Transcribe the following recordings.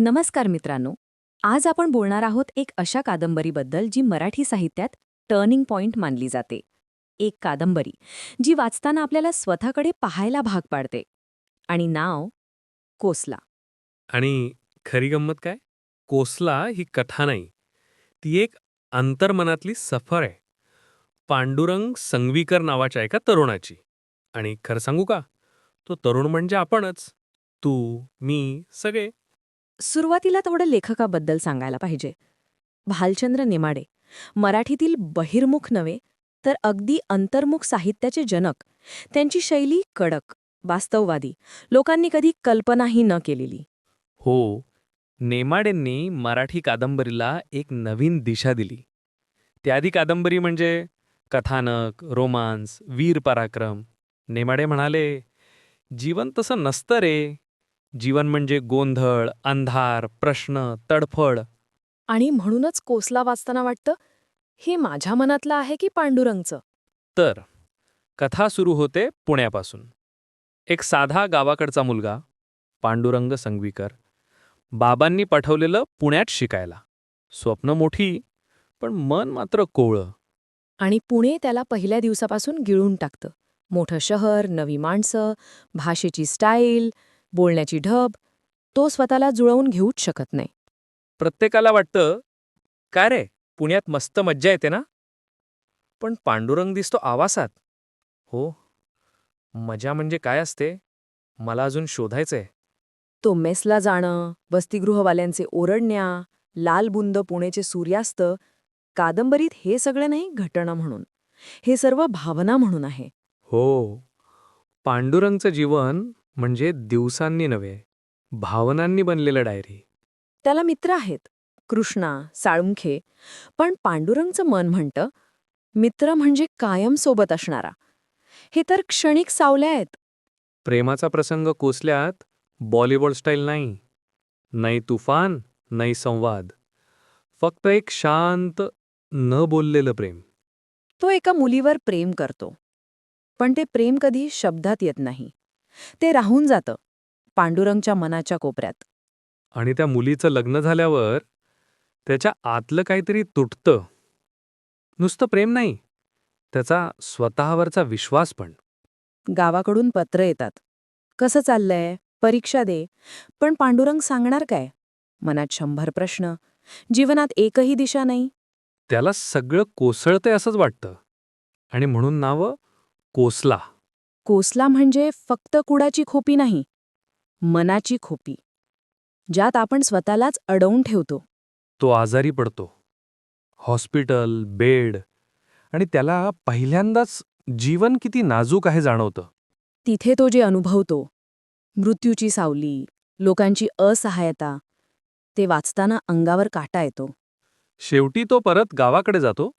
नमस्कार मित्रांनो. आज आपण बोलणार आहोत एक अशा कादंबरीबद्दल जी मराठी साहित्यात टर्निंग पॉइंट मानली जाते. एक कादंबरी जी वाचताना आपल्याला स्वतःकडे पाहायला भाग पाडते. आणि नाव कोसला. आणि खरी गंमत काय? कोसला ही कथा नाही. ती एक अंतर्मनातली सफर आहे. पांडुरंग संगवीकर नावाच्या एका तरुणाची. आणि खरं सांगू का? तो तरुण म्हणजे आपणच. तू मी सगळे. सुरुवातीला थोडं लेखकाबद्दल सांगायला पाहिजे. भालचंद्र नेमाडे. मराठीतील बहिर्मुख नव्हे तर अगदी अंतर्मुख साहित्याचे जनक. त्यांची शैली कडक वास्तववादी. लोकांनी कधी कल्पनाही न केलेली. हो नेमाडेंनी मराठी कादंबरीला एक नवीन दिशा दिली. त्याआधी कादंबरी म्हणजे कथानक रोमांस वीर पराक्रम नेमाडे म्हणाले जीवन तसं नसतं रे. जीवन म्हणजे गोंधळ अंधार प्रश्न तडफड. आणि म्हणूनच कोसला वाचताना वाटतं हे माझ्या मनातलं आहे की पांडुरंगचं? तर कथा सुरू होते पुण्यापासून. एक साधा गावाकडचा मुलगा पांडुरंग संगवीकर बाबांनी पाठवलेलं पुण्यात शिकायला. स्वप्न मोठी पण मन मात्र कोवळं. आणि पुणे त्याला पहिल्या दिवसापासून गिळून टाकतं. मोठं शहर नवी माणसं भाषेची स्टाईल बोलण्याची ढब तो स्वतःला जुळवून घेऊच शकत नाही. प्रत्येकाला वाटतं काय रे पुण्यात मस्त मज्जा येते ना? पण पांडुरंग दिसतो आवासात. हो मजा म्हणजे काय असते? मला अजून शोधायचंय. तो मेसला जाणं वसतिगृहवाल्यांचे ओरडण्या लाल बुंद पुणेचे सूर्यास्त कादंबरीत हे सगळं नाही घटना म्हणून. हे सर्व भावना म्हणून आहे. हो पांडुरंगचं जीवन म्हणजे दिवसांनी नव्हे भावनांनी बनलेलं डायरी. त्याला मित्र आहेत कृष्णा साळुंखे पण पांडुरंगचं मन म्हणतं मित्र म्हणजे कायम सोबत असणारा. हे तर क्षणिक सावल्या आहेत. प्रेमाचा प्रसंग कोसल्यात बॉलिवूड स्टाईल नाही. नाही तुफान नाही संवाद. फक्त एक शांत न बोललेलं प्रेम. तो एका मुलीवर प्रेम करतो. पण ते प्रेम कधी शब्दात येत नाही. ते राहून जातं पांडुरंगच्या मनाच्या कोपऱ्यात. आणि त्या मुलीचं लग्न झाल्यावर त्याच्या आतलं काहीतरी तुटतं. नुसतं प्रेम नाही त्याचा स्वतःवरचा विश्वास पण. गावाकडून पत्र येतात. कसं चाललंय? परीक्षा दे. पण पांडुरंग सांगणार काय? मनात शंभर प्रश्न. जीवनात एकही दिशा नाही. त्याला सगळं कोसळतंय असंच वाटतं. आणि म्हणून नावं कोसला. कोसला म्हणजे फक्त कुडाची खोपी नाही मनाची खोपी ज्यात आपण स्वतःलाच अडवून ठेवतो. तो आजारी पडतो. हॉस्पिटल बेड आणि त्याला पहिल्यांदाच जीवन किती नाजूक आहे जाणवतं. तिथे तो जे अनुभवतो मृत्यूची सावली लोकांची असहायता ते वाचताना अंगावर काटा येतो. शेवटी तो परत गावाकडे जातो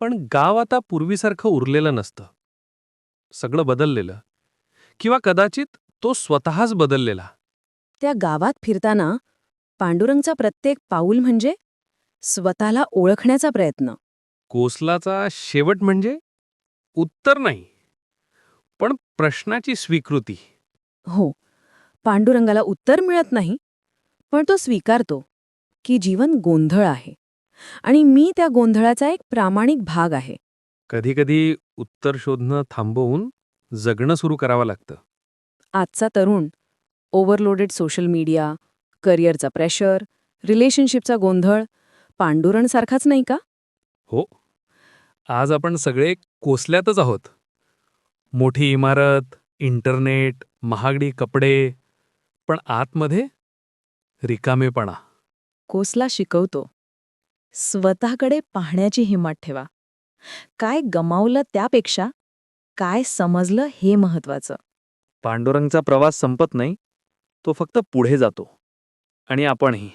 पण गाव आता पूर्वीसारखं उरलेलं नसतं. सगळं बदललेलं. किंवा कदाचित तो स्वतःच बदललेला. त्या गावात फिरताना पांडुरंगचा प्रत्येक पाऊल म्हणजे स्वतःला ओळखण्याचा प्रयत्न. कोसलाचा शेवट म्हणजे उत्तर नाही पण प्रश्नाची स्वीकृती. हो पांडुरंगाला उत्तर मिळत नाही पण तो स्वीकारतो की जीवन गोंधळ आहे. आणि मी त्या गोंधळाचा एक प्रामाणिक भाग आहे. कधीकधी उत्तर शोधणं थांबवून जगणं सुरू करावं लागतं. आजचा तरुण ओव्हरलोडेड सोशल मीडिया करिअरचा प्रेशर रिलेशनशिपचा गोंधळ पांडुरणसारखाच नाही का? हो. आज आपण सगळे कोसल्यातच आहोत. मोठी इमारत इंटरनेट महागडी कपडे पण आतमध्ये रिकामेपणा. कोसला शिकवतो स्वतःकडे पाहण्याची हिंमत ठेवा. काय गमावलं त्यापेक्षा? काय समजलं हे महत्वाचं? पांडुरंगचा प्रवास संपत नाही तो फक्त पुढे जातो आणि आपणही.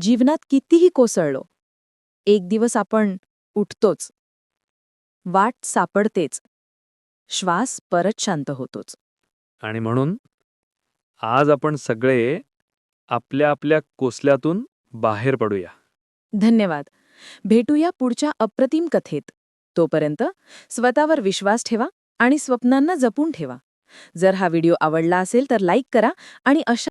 जीवनात कितीही कोसळलो एक दिवस आपण उठतोच. वाट सापडतेच. श्वास परत शांत होतोच. आणि म्हणून आज आपण सगळे आपल्या आपल्या कोसल्यातून बाहेर पडूया. धन्यवाद. भेटूया पुढच्या अप्रतिम कथेत. तोपर्यंत स्वतःवर विश्वास ठेवा आणि स्वप्नांना जपून ठेवा. जर हा व्हिडिओ आवडला असेल तर लाईक करा आणि अशा